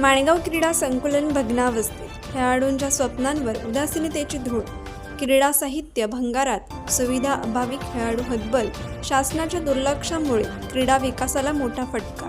माणगाव क्रीडा संकुलन भग्नावस्थेत खेळाडूंच्या स्वप्नांवर उदासीनतेची धूळ. क्रीडा साहित्य भंगारात सुविधा अभावी खेळाडू हतबल शासनाच्या दुर्लक्षामुळे क्रीडा विकासाला मोठा फटका.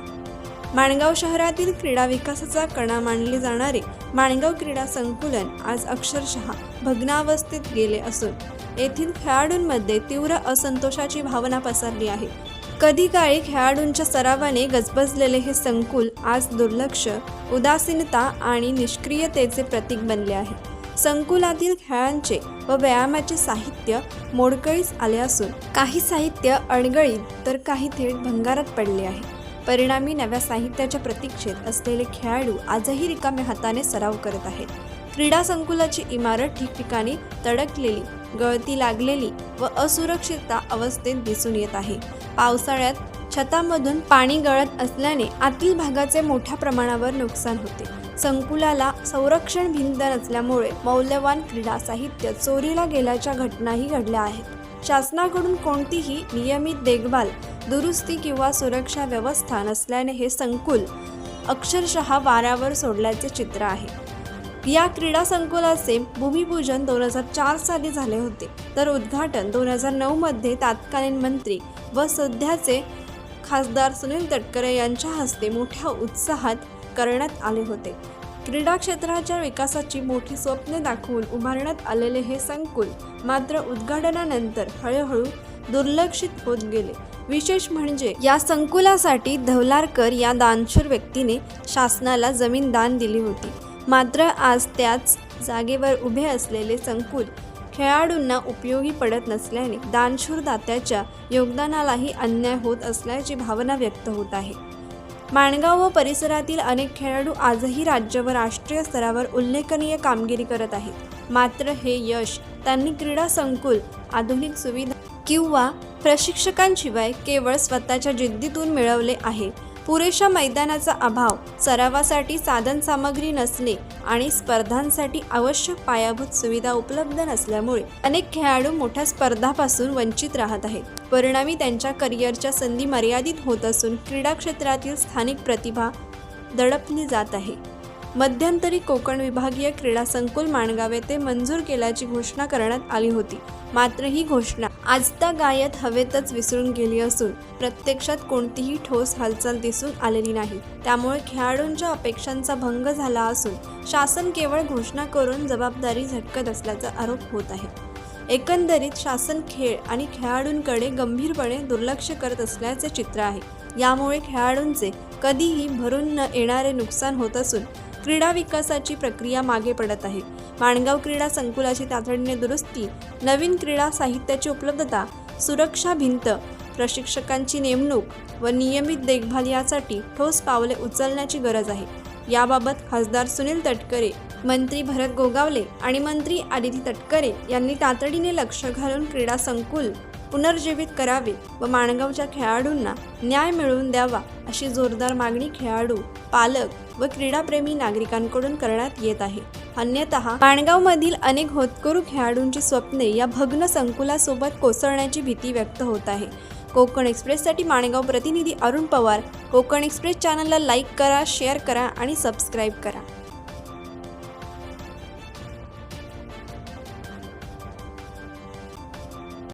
माणगाव शहरातील क्रीडा विकासाचा कणा मानले जाणारे माणगाव क्रीडा संकुलन आज अक्षरशः भग्नावस्थेत गेले असून येथील खेळाडूंमध्ये तीव्र असंतोषाची भावना पसरली आहे. कधी काळी खेळाडूंच्या सरावाने गजबजलेले हे संकुल आज दुर्लक्ष उदासीनता आणि निष्क्रियतेचे प्रतीक बनले आहे. संकुलातील खेळांचे व व्यायामाचे साहित्य मोडकळीस आले असून काही साहित्य अडगळीत तर काही थेट भंगारात पडले आहे. परिणामी नव्या साहित्याच्या प्रतीक्षेत असलेले खेळाडू आजही रिकाम्या हाताने सराव करत आहेत. क्रीडा संकुलाची इमारत ठिकठिकाणी तडकलेली गळती लागलेली व असुरक्षितता अवस्थेत दिसून येत आहे. पावसाळ्यात छतामधून पाणी गळत असल्याने आतील भागाचे मोठ्या प्रमाणावर नुकसान होते. संकुलाला संरक्षण भिंत नसल्यामुळे मौल्यवान क्रीडा साहित्य चोरीला गेल्याच्या घटनाही घडल्या आहेत. शासनाकडून कोणतीही नियमित देखभाल दुरुस्ती किंवा सुरक्षा व्यवस्था नसल्याने हे संकुल अक्षरशः वाऱ्यावर सोडल्याचे चित्र आहे. या क्रीडा संकुलाचे भूमिपूजन दोन हजार चार साली झाले होते. तर उद्घाटन दोन हजार नऊमध्ये तत्कालीन मंत्री व सध्याचे खासदार सुनील तटकरे यांच्या हस्ते मोठ्या उत्साहात करण्यात आले होते. क्रीडा क्षेत्राच्या विकासाची मोठी स्वप्ने दाखवून उभारण्यात आलेले हे संकुल मात्र उद्घाटनानंतर हळूहळू दुर्लक्षित होत गेले. विशेष म्हणजे या संकुलासाठी धवलारकर या दानशूर व्यक्तीने शासनाला जमीन दान दिली होती. मात्र आज त्याच जागेवर उभे असलेले संकुल खेळाडूंना उपयोगी पडत नसल्याने दानशूर दात्याच्या योगदानालाही अन्याय होत असल्याची भावना व्यक्त होत आहे. माणगाव व परिसरातील अनेक खेळाडू आजही राज्य व राष्ट्रीय स्तरावर उल्लेखनीय कामगिरी करत आहेत. मात्र हे यश त्यांनी क्रीडा संकुल आधुनिक सुविधा किंवा प्रशिक्षकांशिवाय केवळ स्वतःच्या जिद्दीतून मिळवले आहे. पुरेशा मैदानाचा अभाव सरावासाठी साधनसामग्री नसणे आणि स्पर्धांसाठी आवश्यक पायाभूत सुविधा उपलब्ध नसल्यामुळे अनेक खेळाडू मोठ्या स्पर्धापासून वंचित राहत आहेत. परिणामी त्यांच्या करिअरच्या संधी मर्यादित होत असून क्रीडा क्षेत्रातील स्थानिक प्रतिभा दडपली जात आहे. मध्यंतरी कोकण विभागीय क्रीडा संकुल माणगाव येथे मंजूर केल्याची घोषणा करण्यात आली होती. मात्र ही घोषणा आजता गायत हवेतच विसरून गेली असून प्रत्यक्षात कोणतीही ठोस हालचाल दिसून आलेली नाही. त्यामुळे खेळाडूंच्या अपेक्षांचा भंग झाला असून शासन केवळ घोषणा करून जबाबदारी झटकत असल्याचा आरोप होत आहे. एकंदरीत शासन खेळ आणि खेळाडूंकडे गंभीरपणे दुर्लक्ष करत असल्याचे चित्र आहे. यामुळे खेळाडूंचे कधीही भरून न येणारे नुकसान होत असून क्रीडा विकासाची प्रक्रिया मागे पडत आहे. माणगाव क्रीडा संकुलाची तातडीने दुरुस्ती नवीन क्रीडा साहित्याची उपलब्धता सुरक्षा भिंत प्रशिक्षकांची नेमणूक व नियमित देखभाल यासाठी ठोस पावले उचलण्याची गरज आहे. याबाबत खासदार सुनील तटकरे मंत्री भरत गोगावले आणि मंत्री आदिती तटकरे यांनी तातडीने लक्ष घालून क्रीडा संकुल पुनर्जीवित करावे व माणगावच्या खेळाडूंना न्याय मिळवून द्यावा अशी जोरदार मागणी खेळाडू पालक व क्रीडाप्रेमी नागरिकांकडून करण्यात येत आहे. अन्यतः माणगावमधील अनेक होतकरू खेळाडूंची स्वप्ने या भग्न संकुलासोबत कोसळण्याची भीती व्यक्त होत आहे. कोकण एक्सप्रेससाठी माणगाव प्रतिनिधी अरुण पवार कोकण एक्सप्रेस चॅनलला लाईक करा शेअर करा आणि सबस्क्राईब करा.